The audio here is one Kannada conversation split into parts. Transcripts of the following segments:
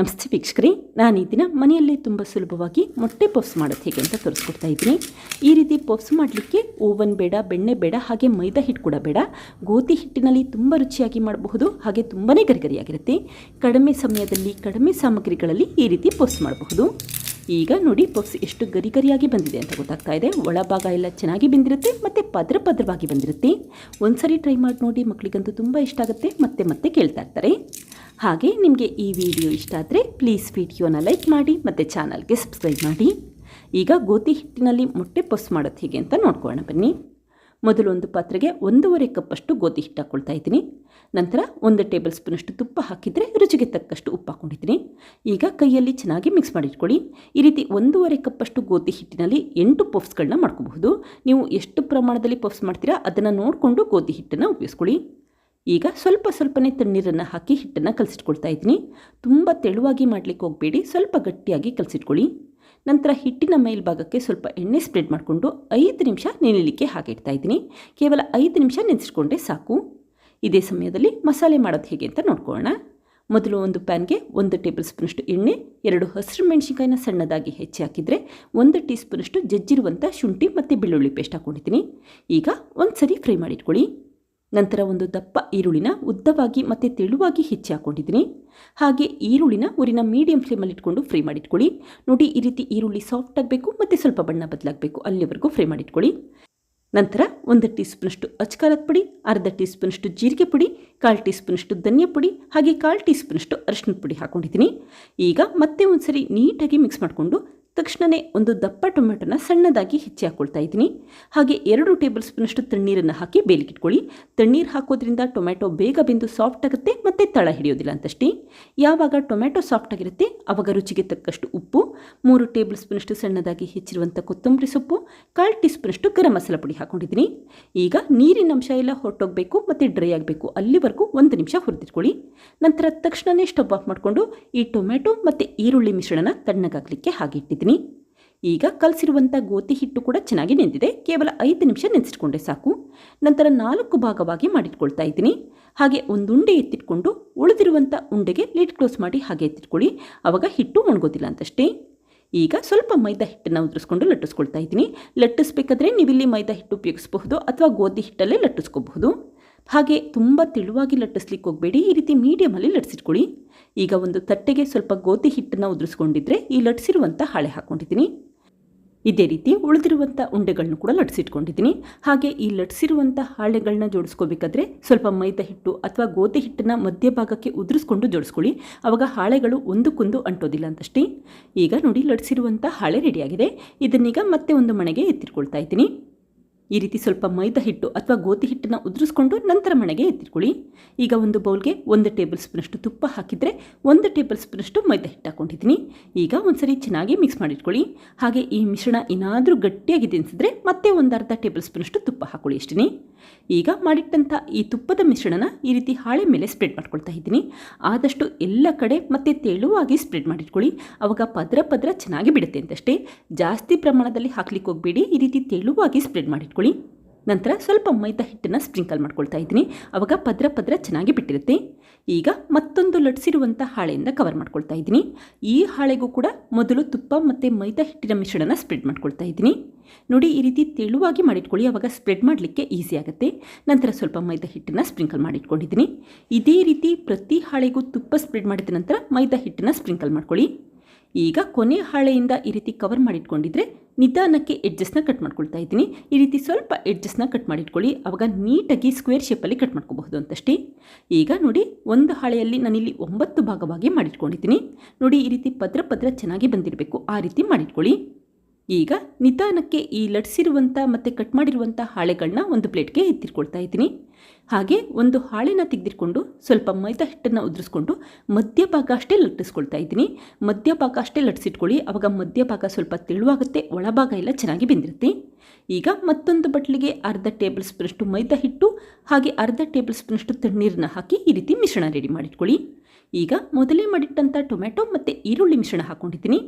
ನಮಸ್ತೆ ವೀಕ್ಷಕರೇ, ನಾನು ಈ ದಿನ ಮನೆಯಲ್ಲೇ ತುಂಬ ಸುಲಭವಾಗಿ ಮೊಟ್ಟೆ ಪಫ್ಸ್ ಮಾಡೋದು ಹೇಗೆ ಅಂತ ತೋರಿಸ್ಕೊಡ್ತಾ ಇದ್ದೀನಿ. ಈ ರೀತಿ ಪಫ್ಸ್ ಮಾಡಲಿಕ್ಕೆ ಓವನ್ ಬೇಡ, ಬೆಣ್ಣೆ ಬೇಡ, ಹಾಗೆ ಮೈದಾ ಹಿಟ್ಟು ಕೂಡ ಬೇಡ. ಗೋಧಿ ಹಿಟ್ಟಿನಲ್ಲಿ ತುಂಬ ರುಚಿಯಾಗಿ ಮಾಡಬಹುದು, ಹಾಗೆ ತುಂಬಾ ಗರಿಗರಿಯಾಗಿರುತ್ತೆ. ಕಡಿಮೆ ಸಮಯದಲ್ಲಿ, ಕಡಿಮೆ ಸಾಮಗ್ರಿಗಳಲ್ಲಿ ಈ ರೀತಿ ಪಫ್ಸ್ ಮಾಡಬಹುದು. ಈಗ ನೋಡಿ ಪಫ್ಸ್ ಎಷ್ಟು ಗರಿಗರಿಯಾಗಿ ಬಂದಿದೆ ಅಂತ ಗೊತ್ತಾಗ್ತಾ ಇದೆ. ಒಳಭಾಗ ಎಲ್ಲ ಚೆನ್ನಾಗಿ ಬಂದಿರುತ್ತೆ, ಮತ್ತು ಪದ್ರ ಪದ್ರವಾಗಿ ಬಂದಿರುತ್ತೆ. ಒಂದ್ಸರಿ ಟ್ರೈ ಮಾಡಿ ನೋಡಿ ಮಕ್ಕಳಿಗಂತೂ ತುಂಬ ಇಷ್ಟ ಆಗುತ್ತೆ. ಮತ್ತೆ ಮತ್ತೆ ಕೇಳ್ತಾ ಇರ್ತಾರೆ. ಹಾಗೆ ನಿಮಗೆ ಈ ವಿಡಿಯೋ ಇಷ್ಟ ಆದರೆ ಪ್ಲೀಸ್ ವಿಡಿಯೋನ ಲೈಕ್ ಮಾಡಿ ಮತ್ತು ಚಾನಲ್ಗೆ ಸಬ್ಸ್ಕ್ರೈಬ್ ಮಾಡಿ. ಈಗ ಗೋಧಿ ಹಿಟ್ಟಿನಲ್ಲಿ ಮೊಟ್ಟೆ ಪಫ್ಸ್ ಮಾಡೋದು ಹೇಗೆ ಅಂತ ನೋಡ್ಕೊಳ್ಳೋಣ ಬನ್ನಿ. ಮೊದಲು ಒಂದು ಪಾತ್ರೆಗೆ ಒಂದೂವರೆ ಕಪ್ಪಷ್ಟು ಗೋಧಿ ಹಿಟ್ಟು ಹಾಕ್ಕೊಳ್ತಾ ಇದ್ದೀನಿ. ನಂತರ ಒಂದು ಟೇಬಲ್ ಸ್ಪೂನಷ್ಟು ತುಪ್ಪ ಹಾಕಿದರೆ ರುಚಿಗೆ ತಕ್ಕಷ್ಟು ಉಪ್ಪು ಹಾಕ್ಕೊಂಡಿದ್ದೀನಿ ಈಗ ಕೈಯಲ್ಲಿ ಚೆನ್ನಾಗಿ ಮಿಕ್ಸ್ ಮಾಡಿಟ್ಕೊಳ್ಳಿ ಈ ರೀತಿ ಒಂದೂವರೆ ಕಪ್ಪಷ್ಟು ಗೋಧಿ ಹಿಟ್ಟಿನಲ್ಲಿ ಎಂಟು ಪಫ್ಸ್ಗಳನ್ನ ಮಾಡ್ಕೋಬಹುದು. ನೀವು ಎಷ್ಟು ಪ್ರಮಾಣದಲ್ಲಿ ಪಫ್ಸ್ ಮಾಡ್ತೀರಾ ಅದನ್ನು ನೋಡಿಕೊಂಡು ಗೋಧಿ ಹಿಟ್ಟನ್ನು ಉಪಯೋಗಿಸ್ಕೊಳ್ಳಿ. ಈಗ ಸ್ವಲ್ಪ ಸ್ವಲ್ಪನೇ ತಣ್ಣೀರನ್ನು ಹಾಕಿ ಹಿಟ್ಟನ್ನು ಕಲಸಿಟ್ಕೊಳ್ತಾ ಇದ್ದೀನಿ. ತುಂಬ ತೆಳುವಾಗಿ ಮಾಡಲಿಕ್ಕೆ ಹೋಗಬೇಡಿ. ಸ್ವಲ್ಪ ಗಟ್ಟಿಯಾಗಿ ಕಲಸಿಟ್ಕೊಳ್ಳಿ. ನಂತರ ಹಿಟ್ಟಿನ ಮೇಲ್ಭಾಗಕ್ಕೆ ಸ್ವಲ್ಪ ಎಣ್ಣೆ ಸ್ಪ್ರೆಡ್ ಮಾಡಿಕೊಂಡು ಐದು ನಿಮಿಷ ನೆನೆಯಲಿಕ್ಕೆ ಹಾಕಿಡ್ತಾ ಇದ್ದೀನಿ. ಕೇವಲ ಐದು ನಿಮಿಷ ನೆನೆಸಿಟ್ಕೊಂಡ್ರೆ ಸಾಕು. ಇದೇ ಸಮಯದಲ್ಲಿ ಮಸಾಲೆ ಮಾಡೋದು ಹೇಗೆ ಅಂತ ನೋಡ್ಕೊಳ್ಳೋಣ. ಮೊದಲು ಒಂದು ಪ್ಯಾನ್ಗೆ ಒಂದು ಟೇಬಲ್ ಸ್ಪೂನಷ್ಟು ಎಣ್ಣೆ, ಎರಡು ಹಸಿರು ಮೆಣಸಿನಕಾಯಿನ ಸಣ್ಣದಾಗಿ ಹೆಚ್ಚಿ ಹಾಕಿದರೆ ಒಂದು ಟೀ ಸ್ಪೂನಷ್ಟು ಜಜ್ಜಿರುವಂಥ ಶುಂಠಿ ಮತ್ತು ಬೆಳ್ಳುಳ್ಳಿ ಪೇಸ್ಟ್ ಹಾಕ್ಕೊಂಡಿದ್ದೀನಿ ಈಗ ಒಂದು ಸರಿ ಫ್ರೈ ಮಾಡಿಟ್ಕೊಳ್ಳಿ. ನಂತರ ಒಂದು ದಪ್ಪ ಈರುಳ್ಳಿನ ಉದ್ದವಾಗಿ ಮತ್ತು ತೆಳುವಾಗಿ ಹೆಚ್ಚಿ ಹಾಕ್ಕೊಂಡಿದ್ದೀನಿ ಹಾಗೆ ಈರುಳ್ಳಿನ ಊರಿನ ಮೀಡಿಯಂ ಫ್ಲೇಮಲ್ಲಿ ಇಟ್ಕೊಂಡು ಫ್ರೈ ಮಾಡಿಟ್ಕೊಳ್ಳಿ. ನೋಡಿ, ಈ ರೀತಿ ಈರುಳ್ಳಿ ಸಾಫ್ಟ್ ಆಗಬೇಕು ಮತ್ತು ಸ್ವಲ್ಪ ಬಣ್ಣ ಬದಲಾಗಬೇಕು. ಅಲ್ಲಿವರೆಗೂ ಫ್ರೈ ಮಾಡಿಟ್ಕೊಳ್ಳಿ. ನಂತರ ಒಂದು ಟೀ ಸ್ಪೂನಷ್ಟು ಪುಡಿ, ಅರ್ಧ ಟೀ ಸ್ಪೂನಷ್ಟು ಜೀರಿಗೆ ಪುಡಿ, ಕಾಲು ಟೀ ಸ್ಪೂನಷ್ಟು ಧನಿಯಾ ಪುಡಿ, ಹಾಗೆ ಕಾಲು ಟೀ ಸ್ಪೂನಷ್ಟು ಅರಿಶಿನ ಪುಡಿ ಹಾಕ್ಕೊಂಡಿದ್ದೀನಿ ಈಗ ಮತ್ತೆ ಒಂದು ಸರಿ ನೀಟಾಗಿ ಮಿಕ್ಸ್ ಮಾಡಿಕೊಂಡು ತಕ್ಷಣವೇ ಒಂದು ದಪ್ಪ ಟೊಮೆಟೊನ ಸಣ್ಣದಾಗಿ ಹೆಚ್ಚಿ ಹಾಕ್ಕೊಳ್ತಾ ಇದ್ದೀನಿ. ಹಾಗೆ ಎರಡು ಟೇಬಲ್ ಸ್ಪೂನಷ್ಟು ತಣ್ಣೀರನ್ನು ಹಾಕಿ ಬೇಲಿಗಿಟ್ಕೊಳ್ಳಿ. ತಣ್ಣೀರು ಹಾಕೋದ್ರಿಂದ ಟೊಮೆಟೊ ಬೇಗ ಬೆಂದು ಸಾಫ್ಟ್ ಆಗುತ್ತೆ ಮತ್ತು ತಳ ಹಿಡಿಯೋದಿಲ್ಲ ಅಂತಷ್ಟೇ. ಯಾವಾಗ ಟೊಮೆಟೊ ಸಾಫ್ಟ್ ಆಗಿರುತ್ತೆ ಆವಾಗ ರುಚಿಗೆ ತಕ್ಕಷ್ಟು ಉಪ್ಪು, ಮೂರು ಟೇಬಲ್ ಸ್ಪೂನಷ್ಟು ಸಣ್ಣದಾಗಿ ಹೆಚ್ಚಿರುವಂಥ ಕೊತ್ತಂಬರಿ ಸೊಪ್ಪು, ಕಾಲು ಟೀ ಸ್ಪೂನಷ್ಟು ಗರಂ ಮಸಾಲ ಪುಡಿ ಹಾಕ್ಕೊಂಡಿದ್ದೀನಿ ಈಗ ನೀರಿನ ಅಂಶ ಎಲ್ಲ ಹೊರಟೋಗಬೇಕು ಮತ್ತು ಡ್ರೈ ಆಗಬೇಕು. ಅಲ್ಲಿವರೆಗೂ ಒಂದು ನಿಮಿಷ ಹುರಿದಿಟ್ಕೊಳ್ಳಿ. ನಂತರ ತಕ್ಷಣವೇ ಸ್ಟವ್ ಆಫ್ ಮಾಡಿಕೊಂಡು ಈ ಟೊಮೆಟೊ ಮತ್ತು ಈರುಳ್ಳಿ ಮಿಶ್ರಣನ ತಣ್ಣಗಾಗಲಿಕ್ಕೆ ಹಾಗೆ ಇಟ್ಟಿದ್ದೀನಿ. ಈಗ ಕಲಸಿರುವಂಥ ಗೋಧಿ ಹಿಟ್ಟು ಕೂಡ ಚೆನ್ನಾಗಿ ನೆಂದಿದೆ. ಕೇವಲ ಐದು ನಿಮಿಷ ನೆನೆಸಿಟ್ಕೊಂಡೆ ಸಾಕು. ನಂತರ ನಾಲ್ಕು ಭಾಗವಾಗಿ ಮಾಡಿಟ್ಕೊಳ್ತಾ ಇದ್ದೀನಿ. ಹಾಗೆ ಒಂದು ಉಂಡೆ ಎತ್ತಿಟ್ಕೊಂಡು ಉಳಿದಿರುವಂಥ ಉಂಡೆಗೆ ಲಿಡ್ ಕ್ಲೋಸ್ ಮಾಡಿ ಹಾಗೆ ಎತ್ತಿಟ್ಕೊಳ್ಳಿ. ಆವಾಗ ಹಿಟ್ಟು ಒಣಗೋದಿಲ್ಲ ಅಂತಷ್ಟೇ. ಈಗ ಸ್ವಲ್ಪ ಮೈದಾ ಹಿಟ್ಟನ್ನು ಉದುರಿಸ್ಕೊಂಡು ಲಟ್ಟಿಸ್ಕೊಳ್ತಾ ಇದ್ದೀನಿ. ಲಟ್ಟಿಸ್ಬೇಕಾದ್ರೆ ನೀವಿಲ್ಲಿ ಮೈದಾ ಹಿಟ್ಟು ಉಪಯೋಗಿಸಬಹುದು ಅಥವಾ ಗೋಧಿ ಹಿಟ್ಟಲ್ಲೇ ಲಟ್ಟಿಸ್ಕೋಬಹುದು. ಹಾಗೆ ತುಂಬ ತೆಳುವಾಗಿ ಲಟ್ಟಿಸ್ಲಿಕ್ಕೆ ಹೋಗಬೇಡಿ. ಈ ರೀತಿ ಮೀಡಿಯಮಲ್ಲಿ ಲಟ್ಟಿಸಿಟ್ಕೊಳ್ಳಿ ಈಗ ಒಂದು ತಟ್ಟೆಗೆ ಸ್ವಲ್ಪ ಗೋಧಿ ಹಿಟ್ಟನ್ನು ಉದುರಿಸ್ಕೊಂಡಿದ್ರೆ ಈ ಲಟ್ಟಿಸಿರುವಂಥ ಹಾಳೆ ಹಾಕ್ಕೊಂಡಿದ್ದೀನಿ ಇದೇ ರೀತಿ ಉಳಿದಿರುವಂಥ ಉಂಡೆಗಳನ್ನು ಕೂಡ ಲಟ್ಸಿಟ್ಕೊಂಡಿದ್ದೀನಿ. ಹಾಗೆ ಈ ಲಟ್ಸಿರುವಂಥ ಹಾಳೆಗಳನ್ನ ಜೋಡಿಸ್ಕೋಬೇಕಾದ್ರೆ ಸ್ವಲ್ಪ ಮೈದಾ ಹಿಟ್ಟು ಅಥವಾ ಗೋಧಿ ಹಿಟ್ಟನ್ನು ಮಧ್ಯಭಾಗಕ್ಕೆ ಉದುರಿಸ್ಕೊಂಡು ಜೋಡಿಸ್ಕೊಳ್ಳಿ. ಆವಾಗ ಹಾಳೆಗಳು ಒಂದಕ್ಕೊಂದು ಅಂಟೋದಿಲ್ಲ ಅಂತಷ್ಟೇ. ಈಗ ನೋಡಿ ಲಟ್ಸಿರುವಂಥ ಹಾಳೆ ರೆಡಿಯಾಗಿದೆ ಇದನ್ನೀಗ ಮತ್ತೆ ಒಂದು ಮನೆಗೆ ಎತ್ತಿಟ್ಕೊಳ್ತಾ ಇದ್ದೀನಿ. ಈ ರೀತಿ ಸ್ವಲ್ಪ ಮೈದಾ ಹಿಟ್ಟು ಅಥವಾ ಗೋಧಿ ಹಿಟ್ಟನ್ನು ಉದುರಿಸ್ಕೊಂಡು ನಂತರ ಮಣೆಗೆ ಎತ್ತಿಟ್ಕೊಳ್ಳಿ ಈಗ ಒಂದು ಬೌಲ್ಗೆ ಒಂದು ಟೇಬಲ್ ಸ್ಪೂನಷ್ಟು ತುಪ್ಪ ಹಾಕಿದರೆ ಒಂದು ಟೇಬಲ್ ಸ್ಪೂನಷ್ಟು ಮೈದಾ ಹಿಟ್ಟು ಹಾಕ್ಕೊಂಡಿದ್ದೀನಿ ಈಗ ಒಂದ್ಸರಿ ಚೆನ್ನಾಗಿ ಮಿಕ್ಸ್ ಮಾಡಿಟ್ಕೊಳ್ಳಿ. ಹಾಗೆ ಈ ಮಿಶ್ರಣ ಏನಾದರೂ ಗಟ್ಟಿಯಾಗಿದೆ ಅನಿಸಿದ್ರೆ ಮತ್ತೆ ಒಂದು ಅರ್ಧ ಟೇಬಲ್ ಸ್ಪೂನಷ್ಟು ತುಪ್ಪ ಹಾಕ್ಕೊಳ್ಳಿ ಅಷ್ಟೇ ಈಗ ಮಾಡಿಟ್ಟಂಥ ಈ ತುಪ್ಪದ ಮಿಶ್ರಣನ ಈ ರೀತಿ ಹಾಳೆ ಮೇಲೆ ಸ್ಪ್ರೆಡ್ ಮಾಡ್ಕೊಳ್ತಾ ಇದ್ದೀನಿ. ಆದಷ್ಟು ಎಲ್ಲ ಕಡೆ ಮತ್ತೆ ತೆಳುವಾಗಿ ಸ್ಪ್ರೆಡ್ ಮಾಡಿಟ್ಕೊಳ್ಳಿ. ಅವಾಗ ಪದ್ರ ಪದ್ರ ಚೆನ್ನಾಗಿ ಬಿಡುತ್ತೆ ಅಂತಷ್ಟೇ. ಜಾಸ್ತಿ ಪ್ರಮಾಣದಲ್ಲಿ ಹಾಕ್ಲಿಕ್ಕೆ ಹೋಗಬೇಡಿ. ಈ ರೀತಿ ತೆಳುವಾಗಿ ಸ್ಪ್ರೆಡ್ ಮಾಡಿಟ್ಕೊಳ್ಳಿ. ನಂತರ ಸ್ವಲ್ಪ ಮೈದಾ ಹಿಟ್ಟನ್ನು ಸ್ಪ್ರಿಂಕಲ್ ಮಾಡ್ಕೊಳ್ತಾ ಇದ್ದೀನಿ. ಆವಾಗ ಪದ್ರ ಪದ್ರ ಚೆನ್ನಾಗಿ ಬಿಟ್ಟಿರುತ್ತೆ. ಈಗ ಮತ್ತೊಂದು ಲಟ್ಸಿರುವಂಥ ಹಾಳೆಯಿಂದ ಕವರ್ ಮಾಡ್ಕೊಳ್ತಾ ಇದ್ದೀನಿ. ಈ ಹಾಳೆಗೂ ಕೂಡ ಮೊದಲು ತುಪ್ಪ ಮತ್ತು ಮೈದಾ ಹಿಟ್ಟಿನ ಮಿಶ್ರಣನ ಸ್ಪ್ರೆಡ್ ಮಾಡ್ಕೊಳ್ತಾ ಇದ್ದೀನಿ. ನೋಡಿ, ಈ ರೀತಿ ತೆಳುವಾಗಿ ಮಾಡಿಟ್ಕೊಳ್ಳಿ. ಆವಾಗ ಸ್ಪ್ರೆಡ್ ಮಾಡಲಿಕ್ಕೆ ಈಸಿ ಆಗುತ್ತೆ. ನಂತರ ಸ್ವಲ್ಪ ಮೈದಾ ಹಿಟ್ಟನ್ನು ಸ್ಪ್ರಿಂಕಲ್ ಮಾಡಿಟ್ಕೊಂಡಿದ್ದೀನಿ. ಇದೇ ರೀತಿ ಪ್ರತಿ ಹಾಳೆಗೂ ತುಪ್ಪ ಸ್ಪ್ರೆಡ್ ಮಾಡಿದ ನಂತರ ಮೈದಾ ಹಿಟ್ಟನ್ನು ಸ್ಪ್ರಿಂಕಲ್ ಮಾಡ್ಕೊಳ್ಳಿ. ಈಗ ಕೊನೆ ಹಾಳೆಯಿಂದ ಈ ರೀತಿ ಕವರ್ ಮಾಡಿಟ್ಕೊಂಡಿದ್ರೆ ನಿಧಾನಕ್ಕೆ ಎಡ್ಜಸ್ಟ್ನ ಕಟ್ ಮಾಡ್ಕೊಳ್ತಾ ಇದ್ದೀನಿ. ಈ ರೀತಿ ಸ್ವಲ್ಪ ಎಡ್ಜಸ್ಟ್ನ ಕಟ್ ಮಾಡಿಟ್ಕೊಳ್ಳಿ. ಆವಾಗ ನೀಟಾಗಿ ಸ್ಕ್ವೇರ್ ಶೇಪಲ್ಲಿ ಕಟ್ ಮಾಡ್ಕೋಬಹುದು ಅಂತಷ್ಟೇ. ಈಗ ನೋಡಿ ಒಂದು ಹಾಳೆಯಲ್ಲಿ ನಾನಿಲ್ಲಿ ಒಂಬತ್ತು ಭಾಗವಾಗಿ ಮಾಡಿಟ್ಕೊಂಡಿದ್ದೀನಿ. ನೋಡಿ ಈ ರೀತಿ ಪದ್ರ ಪದ್ರ ಚೆನ್ನಾಗಿ ಬಂದಿರಬೇಕು. ಆ ರೀತಿ ಮಾಡಿಟ್ಕೊಳ್ಳಿ. ಈಗ ನಿಧಾನಕ್ಕೆ ಈ ಲಟ್ಸಿರುವಂಥ ಮತ್ತು ಕಟ್ ಮಾಡಿರುವಂಥ ಹಾಳೆಗಳನ್ನ ಒಂದು ಪ್ಲೇಟ್ಗೆ ಎತ್ತಿಟ್ಕೊಳ್ತಾ ಇದ್ದೀನಿ. ಹಾಗೆ ಒಂದು ಹಾಳೆನ ತೆಗೆದಿಟ್ಕೊಂಡು ಸ್ವಲ್ಪ ಮೈದಾ ಹಿಟ್ಟನ್ನು ಉದುರಿಸ್ಕೊಂಡು ಮಧ್ಯಭಾಗ ಅಷ್ಟೇ ಲಟ್ಟಿಸ್ಕೊಳ್ತಾ ಇದ್ದೀನಿ. ಮಧ್ಯಭಾಗ ಅಷ್ಟೇ ಲಟ್ಸಿಟ್ಕೊಳ್ಳಿ ಆವಾಗ ಮಧ್ಯಭಾಗ ಸ್ವಲ್ಪ ತೆಳುವಾಗುತ್ತೆ, ಒಳಭಾಗ ಎಲ್ಲ ಚೆನ್ನಾಗಿ ಬೆಂದಿರುತ್ತೆ. ಈಗ ಮತ್ತೊಂದು ಬಟ್ಲಿಗೆ ಅರ್ಧ ಟೇಬಲ್ ಸ್ಪೂನಷ್ಟು ಮೈದಾ ಹಿಟ್ಟು, ಹಾಗೆ ಅರ್ಧ ಟೇಬಲ್ ಸ್ಪೂನಷ್ಟು ತಣ್ಣೀರನ್ನ ಹಾಕಿ ಈ ರೀತಿ ಮಿಶ್ರಣ ರೆಡಿ ಮಾಡಿಟ್ಕೊಳ್ಳಿ. ಈಗ ಮೊದಲೇ ಮಾಡಿಟ್ಟಂಥ ಟೊಮೆಟೊ ಮತ್ತು ಈರುಳ್ಳಿ ಮಿಶ್ರಣ ಹಾಕ್ಕೊಂಡಿದ್ದೀನಿ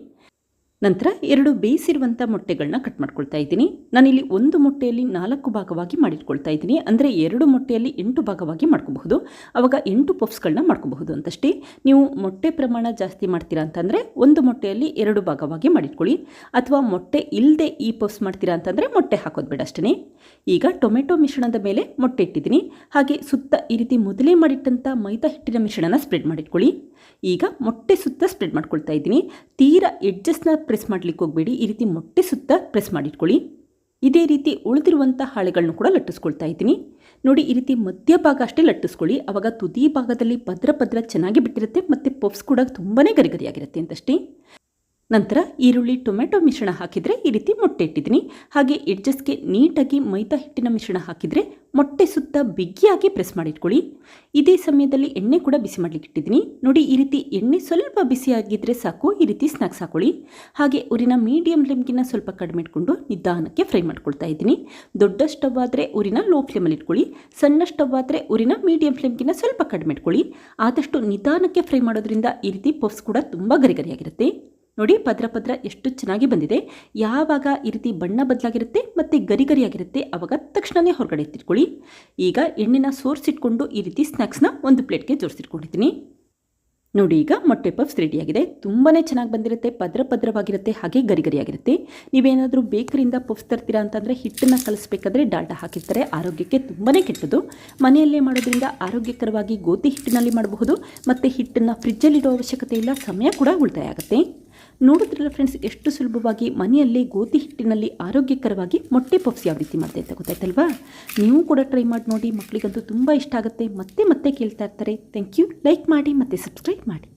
ನಂತರ ಎರಡು ಬೇಯಿಸಿರುವಂಥ ಮೊಟ್ಟೆಗಳನ್ನ ಕಟ್ ಮಾಡ್ಕೊಳ್ತಾ ಇದ್ದೀನಿ. ನಾನಿಲ್ಲಿ ಒಂದು ಮೊಟ್ಟೆಯಲ್ಲಿ ನಾಲ್ಕು ಭಾಗವಾಗಿ ಮಾಡಿಟ್ಕೊಳ್ತಾ ಇದ್ದೀನಿ. ಅಂದರೆ ಎರಡು ಮೊಟ್ಟೆಯಲ್ಲಿ ಎಂಟು ಭಾಗವಾಗಿ ಮಾಡ್ಕೋಬಹುದು. ಆವಾಗ ಎಂಟು ಪಫ್ಸ್ಗಳನ್ನ ಮಾಡ್ಕೋಬಹುದು ಅಂತಷ್ಟೇ. ನೀವು ಮೊಟ್ಟೆ ಪ್ರಮಾಣ ಜಾಸ್ತಿ ಮಾಡ್ತೀರಾ ಅಂತಂದರೆ ಒಂದು ಮೊಟ್ಟೆಯಲ್ಲಿ ಎರಡು ಭಾಗವಾಗಿ ಮಾಡಿಟ್ಕೊಳ್ಳಿ. ಅಥವಾ ಮೊಟ್ಟೆ ಇಲ್ಲದೆ ಈ ಪಫ್ಸ್ ಮಾಡ್ತೀರಾ ಅಂತಂದರೆ ಮೊಟ್ಟೆ ಹಾಕೋದು ಬೇಡ ಅಷ್ಟೇ ಈಗ ಟೊಮೆಟೊ ಮಿಶ್ರಣದ ಮೇಲೆ ಮೊಟ್ಟೆ ಇಟ್ಟಿದ್ದೀನಿ. ಹಾಗೆ ಸುತ್ತ ಈ ರೀತಿ ಮೊದಲೇ ಮಾಡಿಟ್ಟಂಥ ಮೈದಾ ಹಿಟ್ಟಿನ ಮಿಶ್ರಣನ ಸ್ಪ್ರೆಡ್ ಮಾಡಿಟ್ಕೊಳ್ಳಿ. ಈಗ ಮೊಟ್ಟೆ ಸುತ್ತ ಸ್ಪ್ರೆಡ್ ಮಾಡ್ಕೊಳ್ತಾ ಇದ್ದೀನಿ. ತೀರಾ ಎಡ್ಜಸ್ನ ಪ್ರೆಸ್ ಮಾಡಲಿಕ್ಕೆ ಹೋಗಬೇಡಿ. ಈ ರೀತಿ ಮೊಟ್ಟೆ ಸುತ್ತ ಪ್ರೆಸ್ ಮಾಡಿಟ್ಕೊಳ್ಳಿ. ಇದೇ ರೀತಿ ಉಳಿದಿರುವಂಥ ಹಾಳೆಗಳನ್ನು ಕೂಡ ಲಟ್ಟಿಸ್ಕೊಳ್ತಾ ಇದ್ದೀನಿ. ನೋಡಿ, ಈ ರೀತಿ ಮಧ್ಯಭಾಗ ಅಷ್ಟೇ ಲಟ್ಟಿಸ್ಕೊಳ್ಳಿ. ಆವಾಗ ತುದಿ ಭಾಗದಲ್ಲಿ ಪದ್ರ ಪದ್ರ ಚೆನ್ನಾಗಿ ಬಿಟ್ಟಿರುತ್ತೆ. ಮತ್ತು ಪಫ್ಸ್ ಕೂಡ ತುಂಬಾ ಗರಿಗರಿಯಾಗಿರುತ್ತೆ ಅಂತಷ್ಟೇ. ನಂತರ ಈರುಳ್ಳಿ ಟೊಮೆಟೊ ಮಿಶ್ರಣ ಹಾಕಿದರೆ ಈ ರೀತಿ ಮೊಟ್ಟೆ ಇಟ್ಟಿದ್ದೀನಿ. ಹಾಗೆ ಎಡ್ಜಸ್ಗೆ ನೀಟಾಗಿ ಮೈದಾ ಹಿಟ್ಟಿನ ಮಿಶ್ರಣ ಹಾಕಿದರೆ ಮೊಟ್ಟೆ ಸುತ್ತ ಬಿಗಿಯಾಗಿ ಪ್ರೆಸ್ ಮಾಡಿಟ್ಕೊಳ್ಳಿ. ಇದೇ ಸಮಯದಲ್ಲಿ ಎಣ್ಣೆ ಕೂಡ ಬಿಸಿ ಮಾಡಲಿಕ್ಕೆ ಇಟ್ಟಿದ್ದೀನಿ. ನೋಡಿ ಈ ರೀತಿ ಎಣ್ಣೆ ಸ್ವಲ್ಪ ಬಿಸಿಯಾಗಿದ್ದರೆ ಸಾಕು, ಈ ರೀತಿ ಸ್ನ್ಯಾಕ್ಸ್ ಹಾಕೊಳ್ಳಿ. ಹಾಗೆ ಊರಿನ ಮೀಡಿಯಂ ಫ್ಲೇಮ್ಗಿನ ಸ್ವಲ್ಪ ಕಡಿಮೆ ಇಟ್ಕೊಂಡು ನಿಧಾನಕ್ಕೆ ಫ್ರೈ ಮಾಡ್ಕೊಳ್ತಾ ಇದ್ದೀನಿ. ದೊಡ್ಡ ಸ್ಟವ್ ಆದರೆ ಊರಿನ ಲೋ ಫ್ಲೇಮಲ್ಲಿ ಇಟ್ಕೊಳ್ಳಿ. ಸಣ್ಣ ಸ್ಟವ್ ಆದರೆ ಊರಿನ ಮೀಡಿಯಂ ಫ್ಲೇಮ್ಗಿನ ಸ್ವಲ್ಪ ಕಡಿಮೆ ಇಟ್ಕೊಳ್ಳಿ. ಆದಷ್ಟು ನಿಧಾನಕ್ಕೆ ಫ್ರೈ ಮಾಡೋದ್ರಿಂದ ಈ ರೀತಿ ಪಫ್ಸ್ ಕೂಡ ತುಂಬ ಗರಿಗರಿಯಾಗಿರುತ್ತೆ. ನೋಡಿ ಪದ್ರ ಪದ್ರ ಎಷ್ಟು ಚೆನ್ನಾಗಿ ಬಂದಿದೆ. ಯಾವಾಗ ಈ ರೀತಿ ಬಣ್ಣ ಬದಲಾಗಿರುತ್ತೆ ಮತ್ತು ಗರಿ ಗರಿಯಾಗಿರುತ್ತೆ ಆವಾಗ ತಕ್ಷಣವೇ ಹೊರಗಡೆ ಎತ್ತಿಟ್ಕೊಳ್ಳಿ. ಈಗ ಎಣ್ಣೆನ ಸೋರಿಸಿಟ್ಕೊಂಡು ಈ ರೀತಿ ಸ್ನ್ಯಾಕ್ಸ್ನ ಒಂದು ಪ್ಲೇಟ್ಗೆ ಜೋಡಿಸಿಟ್ಕೊಂಡಿದ್ದೀನಿ. ನೋಡಿ ಈಗ ಮೊಟ್ಟೆ ಪಫ್ಸ್ ರೆಡಿಯಾಗಿದೆ ತುಂಬಾ ಚೆನ್ನಾಗಿ ಬಂದಿರುತ್ತೆ, ಪದ್ರ ಪದ್ರವಾಗಿರುತ್ತೆ, ಹಾಗೆ ಗರಿ ಗರಿಯಾಗಿರುತ್ತೆ. ನೀವೇನಾದರೂ ಬೇಕರಿಯಿಂದ ಪಫ್ಸ್ ತರ್ತೀರಾ ಅಂತಂದರೆ ಹಿಟ್ಟನ್ನು ಕಲಿಸ್ಬೇಕಾದ್ರೆ ಡಾಲ್ಡಾ ಹಾಕಿರ್ತಾರೆ, ಆರೋಗ್ಯಕ್ಕೆ ತುಂಬಾ ಕೆಟ್ಟದು ಮನೆಯಲ್ಲೇ ಮಾಡೋದ್ರಿಂದ ಆರೋಗ್ಯಕರವಾಗಿ ಗೋಧಿ ಹಿಟ್ಟಿನಲ್ಲಿ ಮಾಡಬಹುದು, ಮತ್ತು ಹಿಟ್ಟನ್ನು ಫ್ರಿಜ್ಜಲ್ಲಿಡೋ ಅವಶ್ಯಕತೆ ಇಲ್ಲ, ಸಮಯ ಕೂಡ ಉಳಿತಾಯ ಆಗುತ್ತೆ. ನೋಡಿದ್ರಲ್ಲ ಫ್ರೆಂಡ್ಸ್ ಎಷ್ಟು ಸುಲಭವಾಗಿ ಮನೆಯಲ್ಲಿ ಗೋಧಿ ಹಿಟ್ಟಿನಲ್ಲಿ ಆರೋಗ್ಯಕರವಾಗಿ ಮೊಟ್ಟೆ ಪಫ್ಸ್ ಯಾವ ರೀತಿ ಮಾಡ್ತಾ ಅಂತ ಗೊತ್ತಾಯ್ತಲ್ವಾ? ನೀವು ಕೂಡ ಟ್ರೈ ಮಾಡಿ ನೋಡಿ ಮಕ್ಕಳಿಗಂತೂ ತುಂಬ ಇಷ್ಟ ಆಗುತ್ತೆ. ಮತ್ತೆ ಮತ್ತೆ ಕೇಳ್ತಾ ಇರ್ತಾರೆ. ಥ್ಯಾಂಕ್ ಯು ಲೈಕ್ ಮಾಡಿ, ಮತ್ತು ಸಬ್ಸ್ಕ್ರೈಬ್ ಮಾಡಿ.